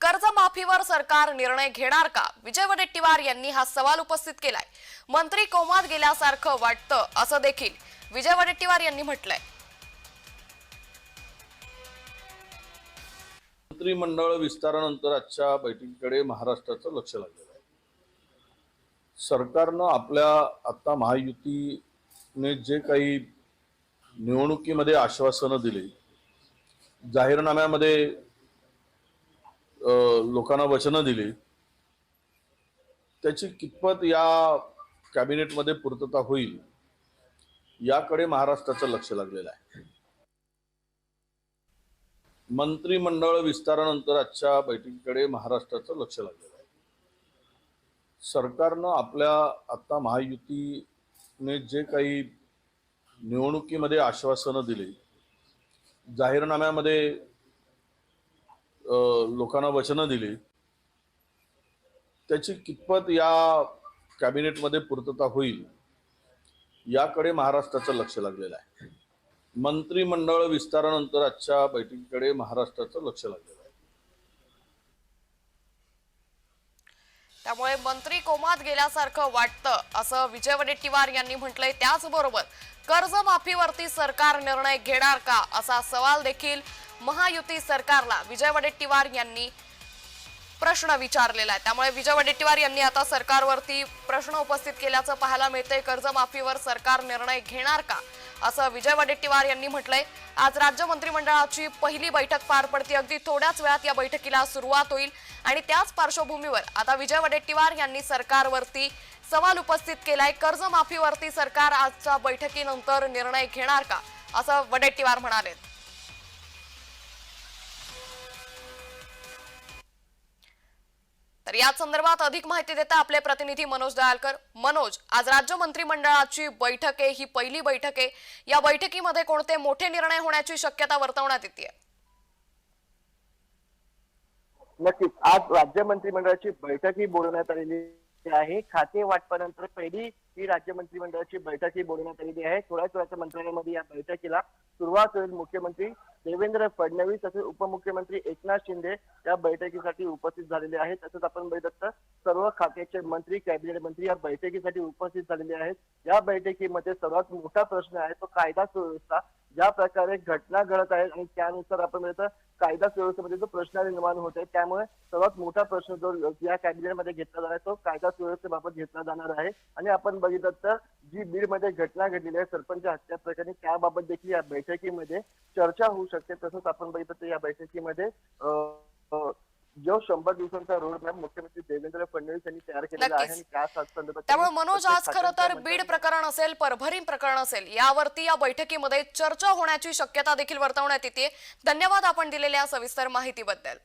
कर्जमाफीवर सरकार निर्णय घेणार का? विजय वडेट्टीवार यांनी हा सवाल उपस्थित केलाय. मंत्री कोमात गेल्यासारखं वाटतं असं देखील विजय वडेट्टीवार यांनी म्हटलंय. मंत्रिमंडळ विस्तारानंतर आजच्या बैठकीकडे महाराष्ट्राचं लक्ष लागलेलं आहे. सरकारनं आपल्या आता महायुतीने जे काही निवडणुकीमध्ये आश्वासनं दिली जाहीरनाम्यामध्ये लोकांना वचनं दिली त्याची कितपत या कॅबिनेटमध्ये पूर्तता होईल याकडे महाराष्ट्राचं लक्ष लागलेलं आहे. मंत्रिमंडळ विस्तारानंतर आजच्या बैठकीकडे महाराष्ट्राचं लक्ष लागलेलं आहे. सरकारनं आपल्या आता महायुतीने जे काही निवडणुकीमध्ये आश्वासनं दिली जाहीरनाम्यामध्ये लोकांना वचनं दिली. त्याची कितपत या कॅबिनेटमध्ये पूर्तता होईल याकडे महाराष्ट्राचं लक्ष लागलेलं आहे. मंत्रिमंडळ विस्तारानंतर आजच्या बैठकीकडे महाराष्ट्राचं लक्ष लागलेलं आहे. त्यामुळे मंत्री कोमात गेल्यासारखं वाटतं असं विजय वडेट्टीवार यांनी म्हटलंय. त्याचबरोबर कर्जमाफीवरती सरकार निर्णय घेणार का असा सवाल देखील महायुती सरकारला विजय वडेट्टीवार यांनी प्रश्न विचारलेला आहे. त्यामुळे विजय वडेट्टीवार यांनी आता सरकारवरती प्रश्न उपस्थित केल्याचं पाहायला मिळतंय. कर्जमाफीवर सरकार निर्णय घेणार का? असं विजय वडेट्टीवार यांनी म्हटलंय. आज राज्य मंत्रिमंडळाची पहिली बैठक पार पडते. अगदी थोड्याच वेळात या बैठकीला सुरुवात होईल. आणि त्याच पार्श्वभूमीवर आता विजय वडेट्टीवार यांनी सरकारवरती सवाल उपस्थित केलाय. कर्जमाफीवरती सरकार आजच्या बैठकीनंतर निर्णय घेणार का? असं वडेट्टीवार म्हणाले तर या संदर्भात अधिक माहिती देता आपले प्रतिनिधी मनोज दयालकर. मनोज आज राज्य मंत्रिमंडळाची बैठक आहे ही पहिली बैठक आहे. या बैठकीमध्ये कोणते मोठे निर्णय होण्याची शक्यता वर्तवण्यात येते? नक्कीच. आज राज्य मंत्रिमंडळाची बैठक ही बोलवण्यात आलेली आहे. खाते वाटपानंतर पहिली ही राज्य मंत्रिमंडळाची बैठक ही बोलवण्यात आलेली आहे. थोड्याच वेळाच्या मंत्रालयामध्ये या बैठकीला सुरुवात होईल मुख्यमंत्री देवेंद्र फडणवीस तसेच उपमुख्यमंत्री एकनाथ शिंदे या बैठकीसाठी उपस्थित झालेले आहेत. तसंच आपण बघितलं तर सर्व खात्याचे मंत्री कॅबिनेट मंत्री या बैठकीसाठी उपस्थित झालेले आहेत. या बैठकीमध्ये सर्वात मोठा प्रश्न आहे तो कायदा सुव्यवस्था ज्या प्रकारे घटना घडत आहेत आणि त्यानुसार आपण बघितलं कायदा सुव्यवस्थेमध्ये जो प्रश्न निर्माण होत आहे त्यामुळे सर्वात मोठा प्रश्न जो या कॅबिनेटमध्ये घेतला जाणार आहे तो कायदा सुव्यवस्थेबाबत घेतला जाणार आहे. आणि आपण बघितलं तर जी बीडमध्ये घटना घडलेली आहे सरपंच हत्या प्रकरणी त्याबाबत देखील या बैठकीमध्ये चर्चा होऊ शकते. तसंच आपण बघितलं तर या बैठकीमध्ये जो शंभर दिवसांचा रोड मॅप मुख्यमंत्री देवेंद्र फडणवीस यांनी तयार केलेला आहे. आणि त्या संदर्भात त्यामुळे मनोज आज खरं तर बीड प्रकरण असेल परभरी प्रकरण असेल यावरती या बैठकीमध्ये चर्चा होण्याची शक्यता देखील वर्तवण्यात येते धन्यवाद आपण दिलेल्या सविस्तर माहितीबद्दल